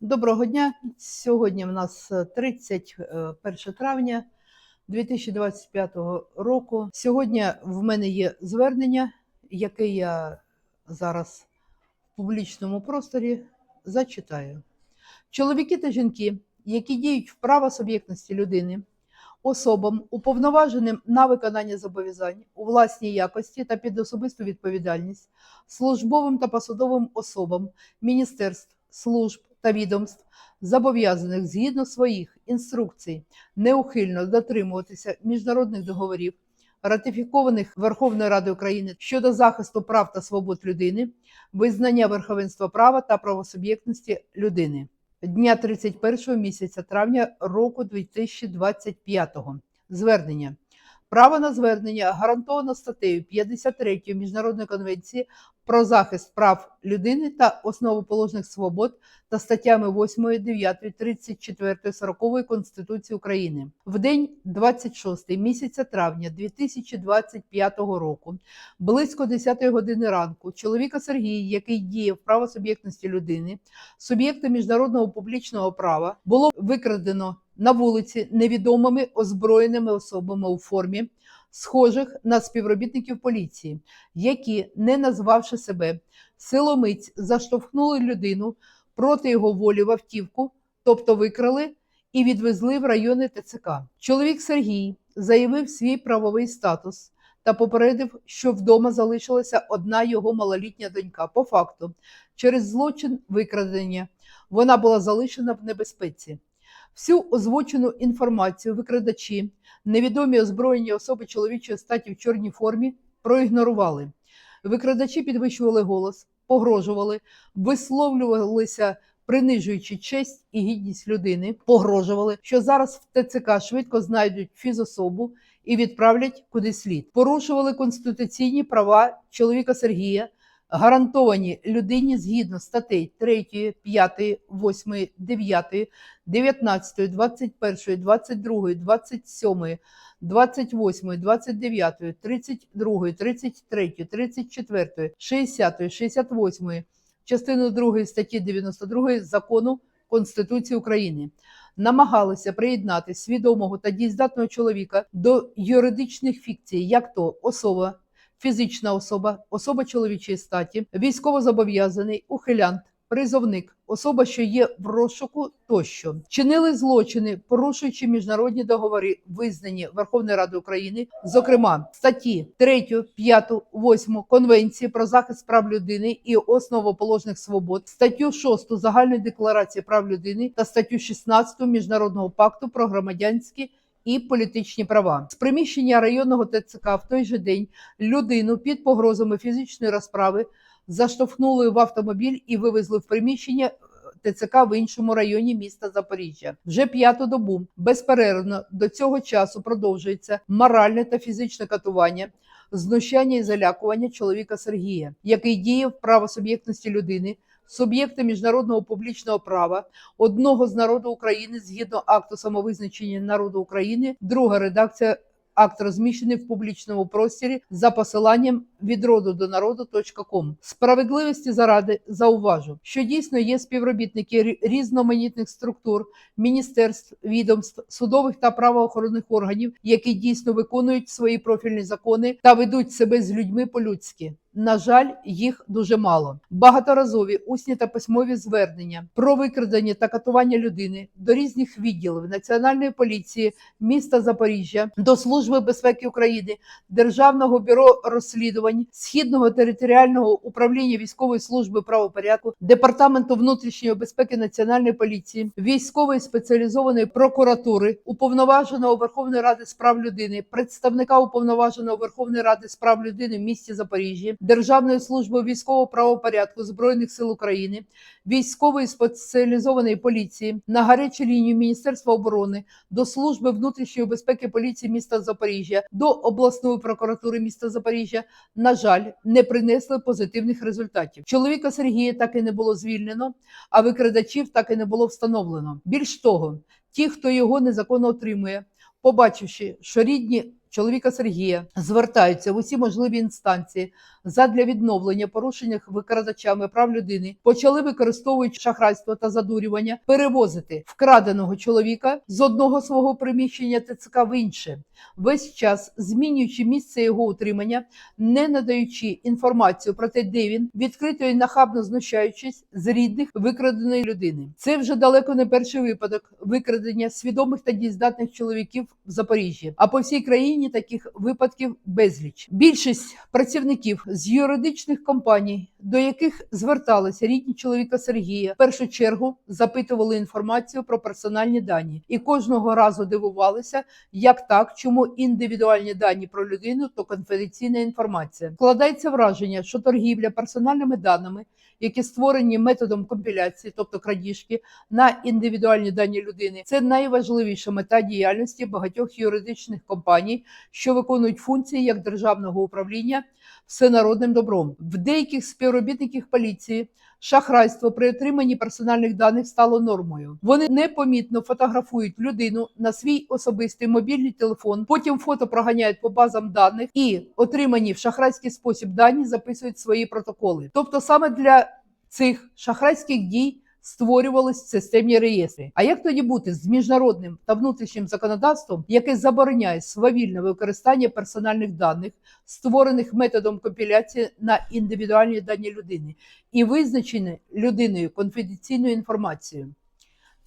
Доброго дня. Сьогодні в нас е, 31 травня 2025 року. Сьогодні в мене є звернення, яке я зараз в публічному просторі зачитаю. Чоловіки та жінки, які діють в право суб'єктності людини, особам, уповноваженим на виконання зобов'язань у власній якості та під особисту відповідальність, службовим та посадовим особам міністерств, служб та відомств, зобов'язаних згідно своїх інструкцій неухильно дотримуватися міжнародних договорів, ратифікованих Верховною Радою України щодо захисту прав та свобод людини, визнання верховенства права та правосуб'єктності людини дня 31 місяця травня року 2025. Звернення. Право на звернення гарантовано статтею 53 Міжнародної конвенції про захист прав людини та основоположних свобод та статтями 8, 9, 34, 40 Конституції України. В день 26 місяця травня 2025 року, близько 10 години ранку, чоловіка Сергія, який діє в правосуб'єктності людини, суб'єкта міжнародного публічного права, було викрадено на вулиці невідомими озброєними особами у формі, схожих на співробітників поліції, які, не назвавши себе, силомиць заштовхнули людину проти його волі в автівку, тобто викрали і відвезли в райони ТЦК. Чоловік Сергій заявив свій правовий статус та попередив, що вдома залишилася одна його малолітня донька. По факту, через злочин викрадення вона була залишена в небезпеці. Всю озвучену інформацію викрадачі, невідомі озброєні особи чоловічої статі в чорній формі проігнорували. Викрадачі підвищували голос, погрожували, висловлювалися, принижуючи честь і гідність людини, погрожували, що зараз в ТЦК швидко знайдуть фізособу і відправлять куди слід. Порушували конституційні права чоловіка Сергія, гарантовані людині згідно статей 3, 5, 8, 9, 19, 21, 22, 27, 28, 29, 32, 33, 34, 60, 68 частини 2 статті 92 закону Конституції України. Намагалися приєднати свідомого та дієздатного чоловіка до юридичних фікцій, як то особа, фізична особа, особа чоловічої статі, військовозобов'язаний, ухилянт, призовник, особа, що є в розшуку тощо, чинили злочини, порушуючи міжнародні договори, визнані Верховною Радою України, зокрема статті 3, 5, 8 Конвенції про захист прав людини і основоположних свобод, статтю 6 Загальної декларації прав людини та статтю 16 Міжнародного пакту про громадянські і політичні права з приміщення районного ТЦК в той же день людину під погрозами фізичної розправи заштовхнули в автомобіль і вивезли в приміщення е, ТЦК в іншому районі міста Запоріжжя. Вже п'яту добу безперервно до цього часу продовжується моральне та фізичне катування, знущання і залякування чоловіка Сергія, який діє в правосуб'єктності людини. Суб'єкта міжнародного публічного права одного з народу України згідно акту самовизначення народу України, друга редакція акт розміщений в публічному просторі за посиланням від роду до народу.ком. Справедливості заради зауважу, що дійсно є співробітники різноманітних структур, міністерств, відомств, судових та правоохоронних органів, які дійсно виконують свої профільні закони та ведуть себе з людьми по-людськи. На жаль, їх дуже мало. Багаторазові усні та письмові звернення про викрадення та катування людини до різних відділів Національної поліції міста Запоріжжя, до Служби безпеки України, Державного бюро розслідувань, Східного територіального управління військової служби правопорядку, Департаменту внутрішньої безпеки Національної поліції, військової спеціалізованої прокуратури, уповноваженого Верховної Ради з прав людини, представника уповноваженого Верховної Ради з прав людини в місті Запоріжжя, Державної служби військового правопорядку Збройних сил України, військової спеціалізованої поліції на гарячу лінію Міністерства оборони до служби внутрішньої безпеки поліції міста Запоріжжя до обласної прокуратури міста Запоріжжя, на жаль, не принесли позитивних результатів. Чоловіка Сергія так і не було звільнено, а викрадачів так і не було встановлено. Більш того, ті, хто його незаконно отримує, побачивши, що рідні чоловіка Сергія звертаються в усі можливі інстанції задля відновлення порушених викрадачами прав людини, почали використовуючи шахрайство та задурювання, перевозити вкраденого чоловіка з одного свого приміщення ТЦК в інше, весь час змінюючи місце його утримання, не надаючи інформацію про те, де він, відкрито і нахабно знущаючись з рідних викраденої людини. Це вже далеко не перший випадок викрадення свідомих та дієздатних чоловіків в Запоріжжі. А по всій країні таких випадків безліч. Більшість працівників з юридичних компаній, до яких зверталися рідні чоловіка Сергія, в першу чергу запитували інформацію про персональні дані і кожного разу дивувалися, як так, чому індивідуальні дані про людину то конфіденційна інформація. Складається враження, що торгівля персональними даними, які створені методом компіляції, тобто крадіжки, на індивідуальні дані людини, це найважливіша мета діяльності багатьох юридичних компаній, що виконують функції як державного управління всенародним добром. В деяких співробітників поліції шахрайство при отриманні персональних даних стало нормою. Вони непомітно фотографують людину на свій особистий мобільний телефон, потім фото проганяють по базам даних і отримані в шахрайський спосіб дані записують свої протоколи. Тобто саме для цих шахрайських дій створювались системні реєстри. А як тоді бути з міжнародним та внутрішнім законодавством, яке забороняє свавільне використання персональних даних, створених методом компіляції на індивідуальні дані людини, і визначені людиною конфіденційною інформацією?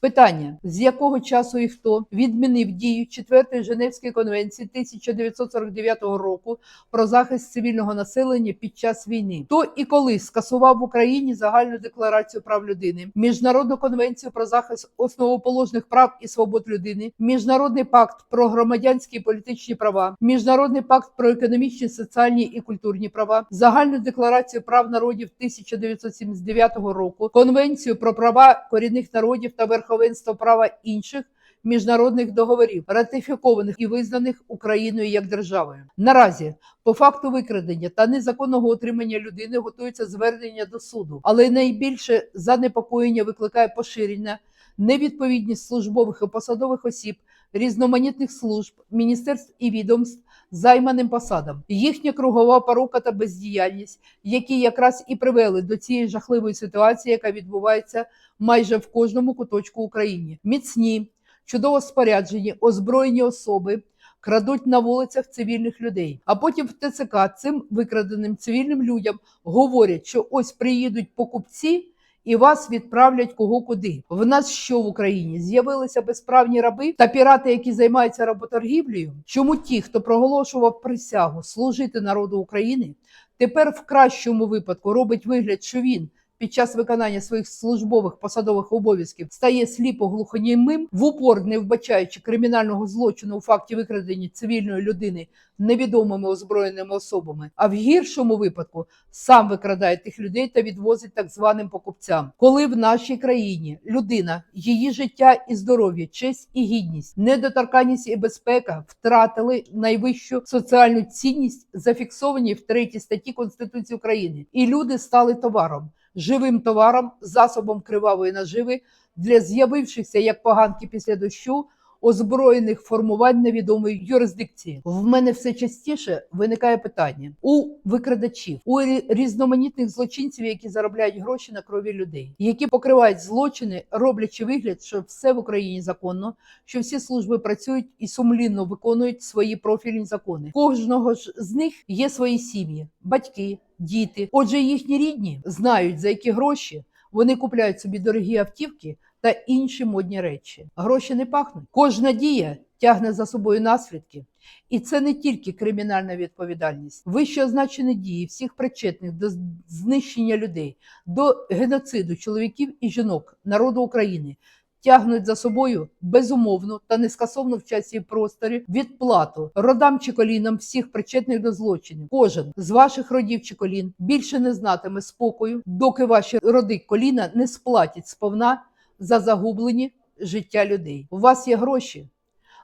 Питання: з якого часу і хто відмінив дію 4 Женевської конвенції 1949 року про захист цивільного населення під час війни? Хто і коли скасував в Україні загальну декларацію прав людини, міжнародну конвенцію про захист основоположних прав і свобод людини, міжнародний пакт про громадянські і політичні права, міжнародний пакт про економічні, соціальні і культурні права, загальну декларацію прав народів 1979 року, конвенцію про права корінних народів та верховенство права інших. Міжнародних договорів, ратифікованих і визнаних Україною як державою, наразі по факту викрадення та незаконного отримання людини готується звернення до суду, але найбільше занепокоєння викликає поширення невідповідність службових і посадових осіб, різноманітних служб, міністерств і відомств займаним посадам, їхня кругова порука та бездіяльність, які якраз і привели до цієї жахливої ситуації, яка відбувається майже в кожному куточку України. Міцні, чудово споряджені, озброєні особи. Крадуть на вулицях цивільних людей, а потім в ТЦК цим викраденим цивільним людям говорять, що ось приїдуть покупці і вас відправлять кого куди. В нас що в Україні з'явилися безправні раби та пірати, які займаються работоргівлею? Чому ті, хто проголошував присягу служити народу України, тепер в кращому випадку робить вигляд, що він під час виконання своїх службових посадових обов'язків стає сліпо глухонімим, в упор не вбачаючи кримінального злочину у факті викрадення цивільної людини невідомими озброєними особами, а в гіршому випадку сам викрадає тих людей та відвозить так званим покупцям. Коли в нашій країні людина, її життя і здоров'я, честь і гідність, недоторканність і безпека втратили найвищу соціальну цінність, зафіксовані в третій статті Конституції України, і люди стали товаром живим товаром, засобом кривавої наживи для з'явившихся як поганки після дощу озброєних формувань невідомої юрисдикції. В мене все частіше виникає питання у викрадачів, у різноманітних злочинців, які заробляють гроші на крові людей, які покривають злочини, роблячи вигляд, що все в Україні законно, що всі служби працюють і сумлінно виконують свої профільні закони. Кожного ж з них є свої сім'ї, батьки, діти. Отже, їхні рідні знають за які гроші вони купляють собі дорогі автівки та інші модні речі. Гроші не пахнуть. Кожна дія тягне за собою наслідки. І це не тільки кримінальна відповідальність. Вище означені дії всіх причетних до знищення людей, до геноциду чоловіків і жінок народу України. Тягнуть за собою безумовну та нескасовну в часі і просторі відплату родам чи колінам всіх причетних до злочинів. Кожен з ваших родів чи колін більше не знатиме спокою, доки ваші роди коліна не сплатять сповна за загублені життя людей. У вас є гроші,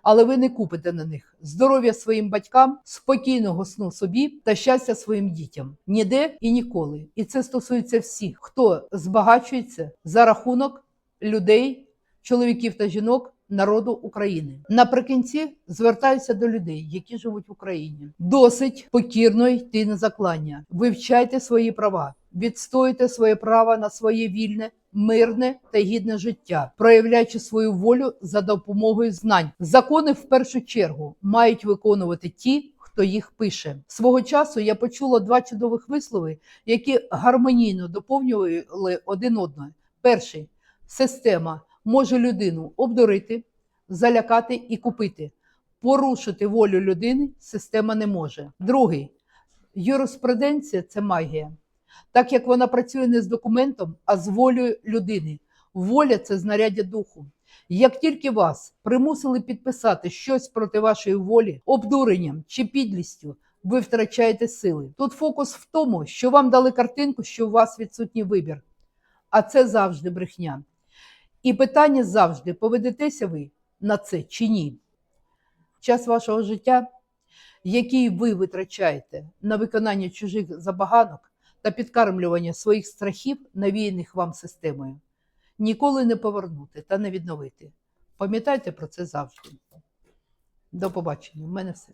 але ви не купите на них здоров'я своїм батькам, спокійного сну собі та щастя своїм дітям ніде і ніколи. І це стосується всіх, хто збагачується за рахунок людей, чоловіків та жінок, народу України. Наприкінці звертаюся до людей, які живуть в Україні. Досить покірно йти на заклання. Вивчайте свої права, відстоюйте своє право на своє вільне. Мирне та гідне життя, проявляючи свою волю за допомогою знань. Закони в першу чергу мають виконувати ті, хто їх пише. Свого часу я почула два чудових вислови, які гармонійно доповнювали один одного. Перший система може людину обдурити, залякати і купити. Порушити волю людини система не може. Другий юриспруденція це магія, так як вона працює не з документом, а з волею людини. Воля це знаряддя духу. Як тільки вас примусили підписати щось проти вашої волі, обдуренням чи підлістю, ви втрачаєте сили. Тут фокус в тому, що вам дали картинку, що у вас відсутній вибір. А це завжди брехня. І питання завжди: поведетеся ви на це чи ні? Час вашого життя, який ви витрачаєте на виконання чужих забаганок та підкармлювання своїх страхів, навіяних вам системою, ніколи не повернути та не відновити. Пам'ятайте про це завжди. До побачення. У мене все.